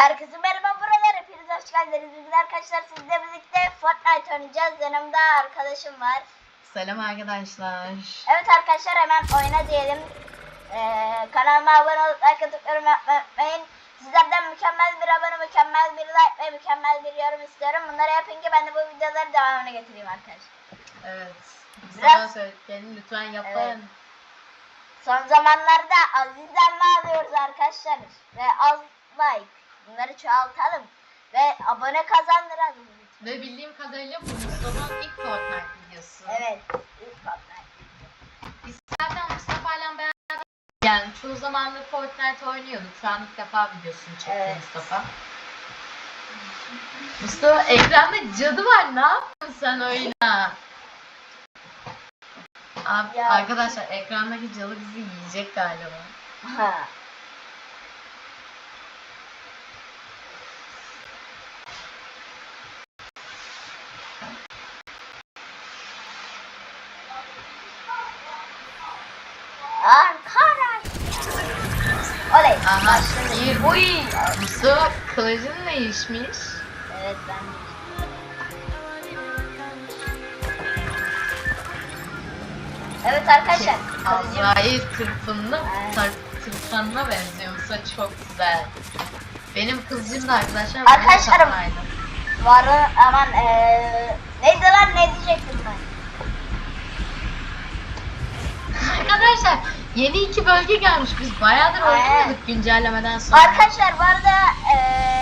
Herkese merhaba buralar hepiniz hoş geldiniz. Bugün arkadaşlar sizle birlikte Fortnite oynayacağız. Yanımda arkadaşım var. Selam arkadaşlar. Evet arkadaşlar hemen oyna diyelim. Ee, kanalıma abone olup like atıp yorum yapmayı unutmayın. Sizlerden mükemmel bir abone, mükemmel bir like ve mükemmel bir yorum istiyorum. Bunları yapın ki ben de bu videoları devamını getireyim arkadaşlar. Evet. Biraz- Biraz söylediklerini lütfen yapın. Evet. Son zamanlarda az izlenme alıyoruz arkadaşlar. Ve az like. Bunları çoğaltalım. Ve abone kazandıralım. Ve bildiğim kadarıyla bu Mustafa'nın ilk Fortnite videosu. Evet. ilk Fortnite. Biz zaten Mustafa'yla beraber yani çoğu zamandır Fortnite oynuyorduk. Şu an ilk defa videosunu çekti Evet. Mustafa. Mustafa ekranda cadı var. Ne yapıyorsun sen oyuna? Abi, Ya. Arkadaşlar ekrandaki cadı bizi yiyecek galiba. Ha. Aha. iyi. Uy. Mustafa kılıcın değişmiş. Evet ben. Evet arkadaşlar. Azrail tırpanına, tırpanına benziyor. Mustafa çok güzel. Benim kızcım da arkadaşlar Arkadaşlarım. Varı aman eee neydi lan ne diyecektim ben? Arkadaşlar yeni iki bölge gelmiş. Biz bayağıdır oynamıyorduk güncellemeden sonra. Arkadaşlar bu arada eee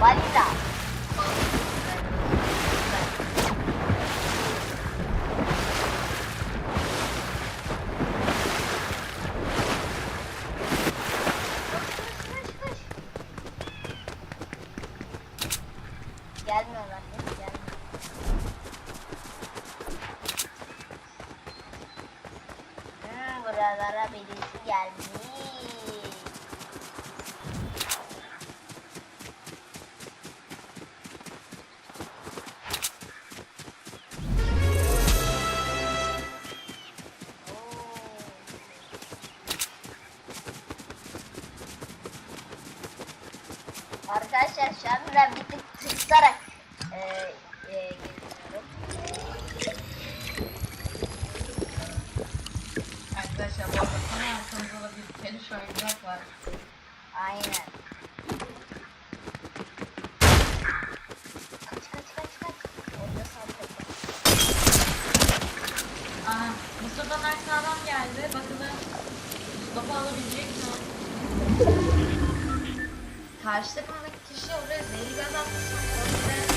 Валерий kadar gittik tutarak e, e, geçiyorum. Arkadaşlar bu arada tam arkamızda bir kedi oyuncak var. Aynen. Kaç kaç kaç kaç. Orada saldırdı. Aa, Mustafa'dan arkadan geldi. Bakın Mustafa alabilecek mi? Karşı takımdaki kişi oraya zehri gaz atmış.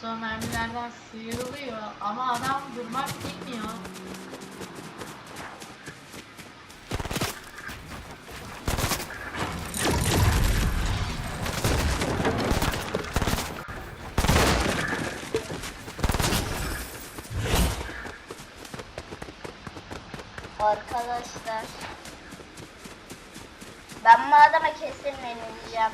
Son mermilerden sıyrılıyor ama adam durmak bilmiyor. Arkadaşlar. Ben bu adama kesin yenileceğim.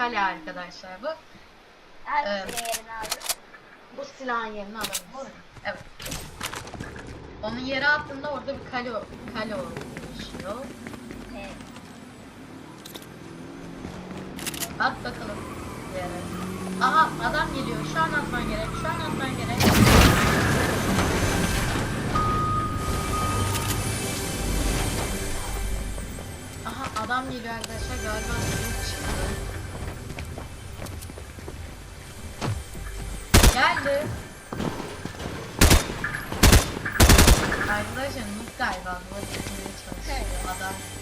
Kale arkadaşlar bu. Yerini aldı? Bu silahın yerini alabiliriz. Evet. Onun yere attığında orada bir kale kale oluşuyor. Evet. At bakalım yere. Aha adam geliyor. Şu an atman gerek. Şu an atman gerek. Aha adam geliyor arkadaşlar. Galiba çocuk çıktı. Şimdi. Arkadaşlar noob galiba. Bunu seçmeye.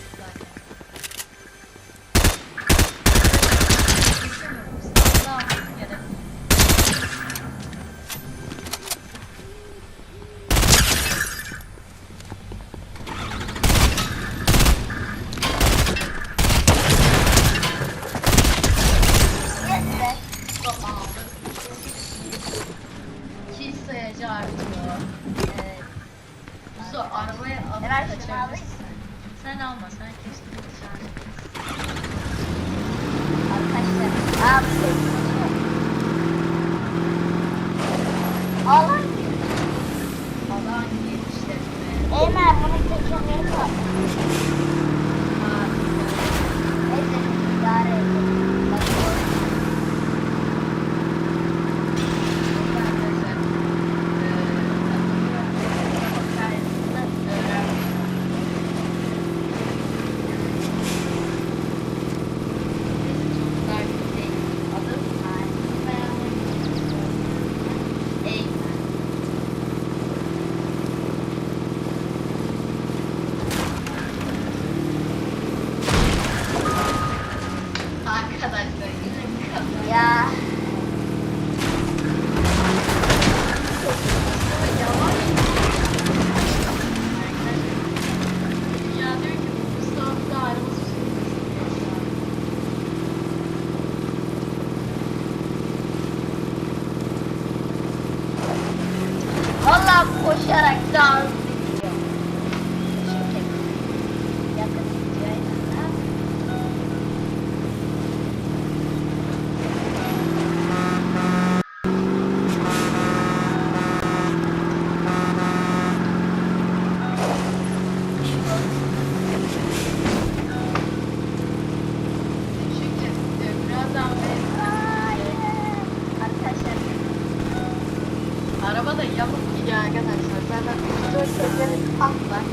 da yapıp gidiyor arkadaşlar. Zaten 4 seferin patlar.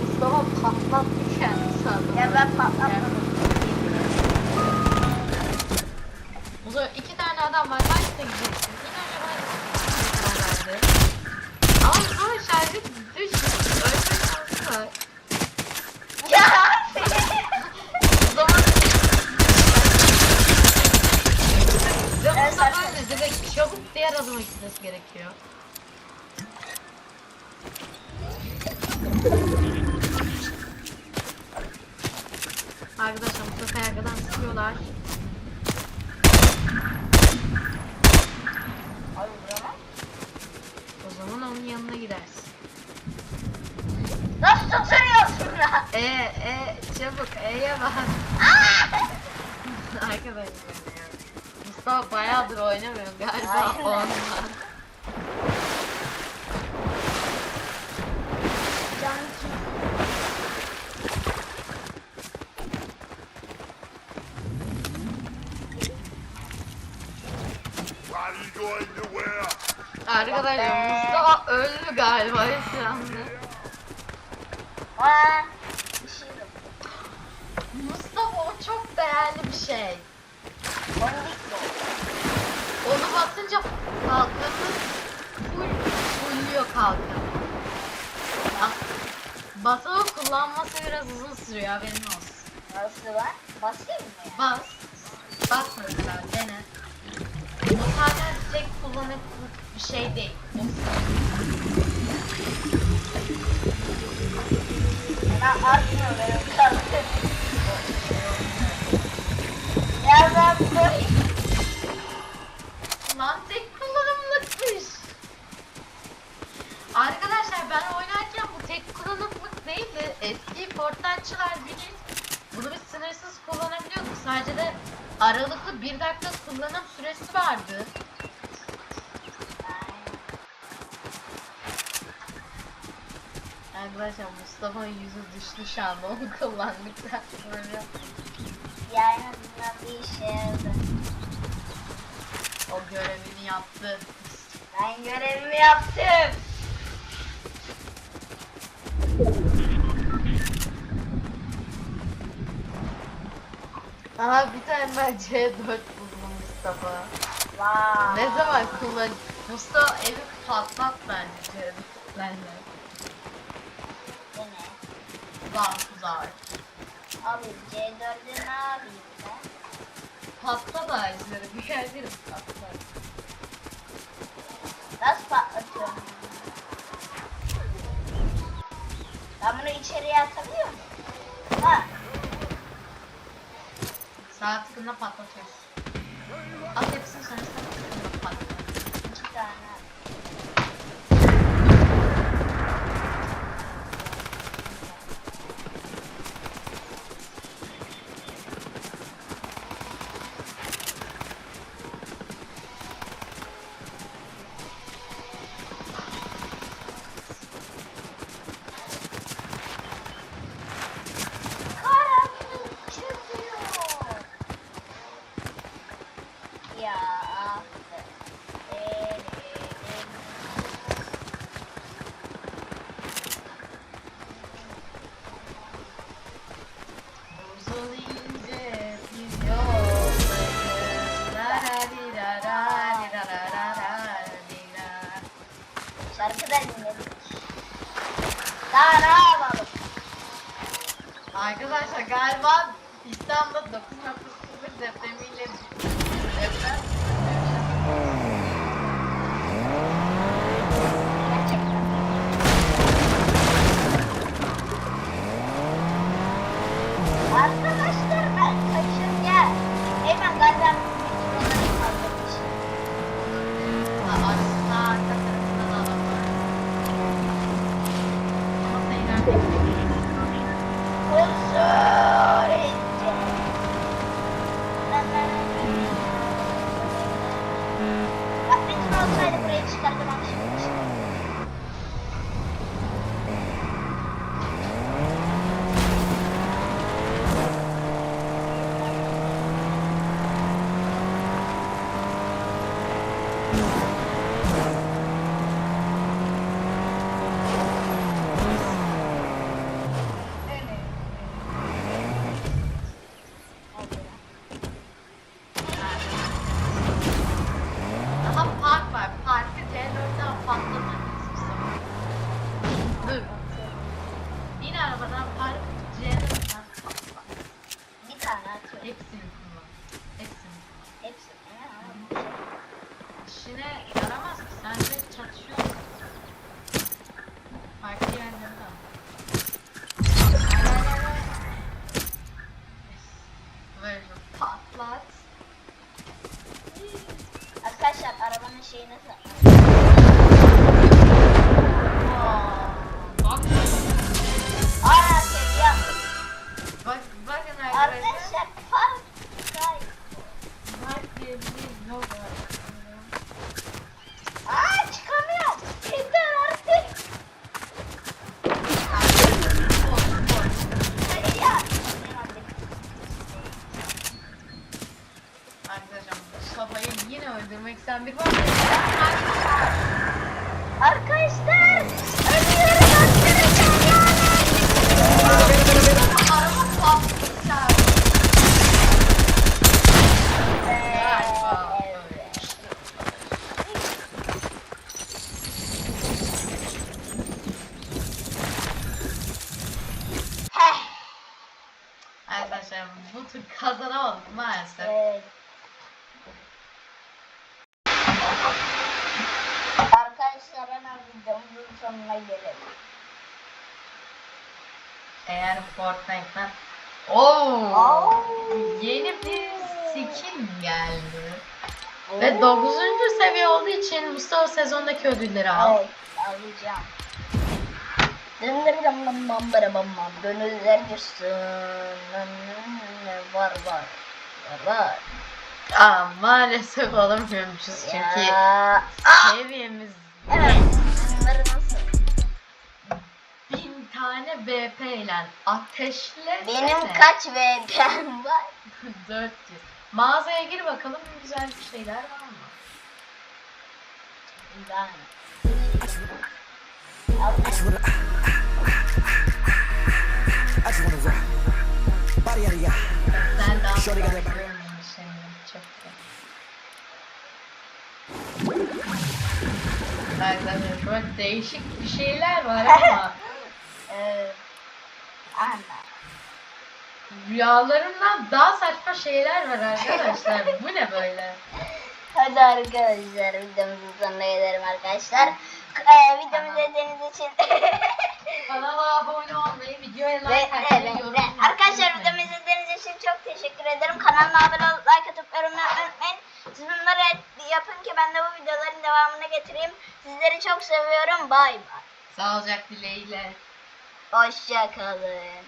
Mustafa patlatmış yani sağda. Ya ben pat Arkadaşlar Mustafa'yı arkadan sıkıyorlar. O zaman onun yanına gidersin. Nasıl tutuyorsun lan? E e çabuk E'ye bas. Arkadaşlar. Mustafa bayağıdır oynamıyor galiba ondan. Arkadaşlar. Mustafa öldü galiba şu anda. Aa. Mustafa o çok değerli bir şey. Onu basınca kalkanı full fullüyor kalkanı. Bas- Basağı kullanması biraz uzun sürüyor haberin olsun. Nasıl var? Basayım mı ya? Bas. Bas mesela dene. Zaten tek kullanıp bir şey değil. O Ben atmıyor benim kalkım. Ya ben bu Yüzü düştü şu anda onu kullandıktan sonra. Ya en azından bir işe yaradı. O görevini yaptı. Ben görevimi yaptım. Aha bir tane ben C4 buldum Mustafa. Vay. Ne zaman kullan? Mustafa evi patlat bence C4'lerle. Ne? Bazılar. Abi C4'ü ne yapayım ben? Patlat ağaçları bir yerleri patlat. Nasıl patlatıyorum? Ben bunu içeriye atabiliyor muyum? Ha. Sağ tıkında patlatıyorsun. At hepsini depremiyle deprem Gerçekten. Arkadaşlar ben kaçın ya. Hemen galiba onları kaldırmış. aslında arka tarafında da adam var. Ama sayılar Kusur ince. Bak bütün olsaydı burayı çıkartmam şimdi. Adam harbi C'nin Bir tane Arkadaşlar bu tur kazanamadık maalesef. Evet. Arkadaşlar hemen videomuzun sonuna gelelim. Eğer Fortnite'dan Oo, Oo. yeni bir skin geldi. Ve 9. seviye olduğu için Mustafa sezondaki ödülleri al. Evet, alacağım. Dındır dım dım bam bara bam bam. Gönüller düşsün. Var var. Var var. Aa, maalesef alamıyormuşuz çünkü Ya. seviyemiz Evet. Bunları nasıl? bin tane BP ile ateşle Benim kaç VPN var? 400. Mağazaya gir bakalım güzel bir şeyler var mı? Ben. I just wanna, I Out of ya. Ben daha Şöyle gel, bak. Arkadaşlar böyle değişik bir şeyler var ama anne. rüyalarımdan daha saçma şeyler var arkadaşlar. Bu ne böyle? Hadi arkadaşlar videomuzun sonuna gelelim arkadaşlar. Ee, videomuzu izlediğiniz için Kanala abone olmayı, videoya like Ve, atmayı, evet, yorum ve yapmayı arkadaşlar unutmayın. videomu izlediğiniz için çok teşekkür ederim. Kanalıma abone olup like atıp yorum yapmayı unutmayın. Siz bunları yapın ki ben de bu videoların devamını getireyim. Sizleri çok seviyorum. Bay bay. Sağlıcak dileğiyle. Hoşça kalın.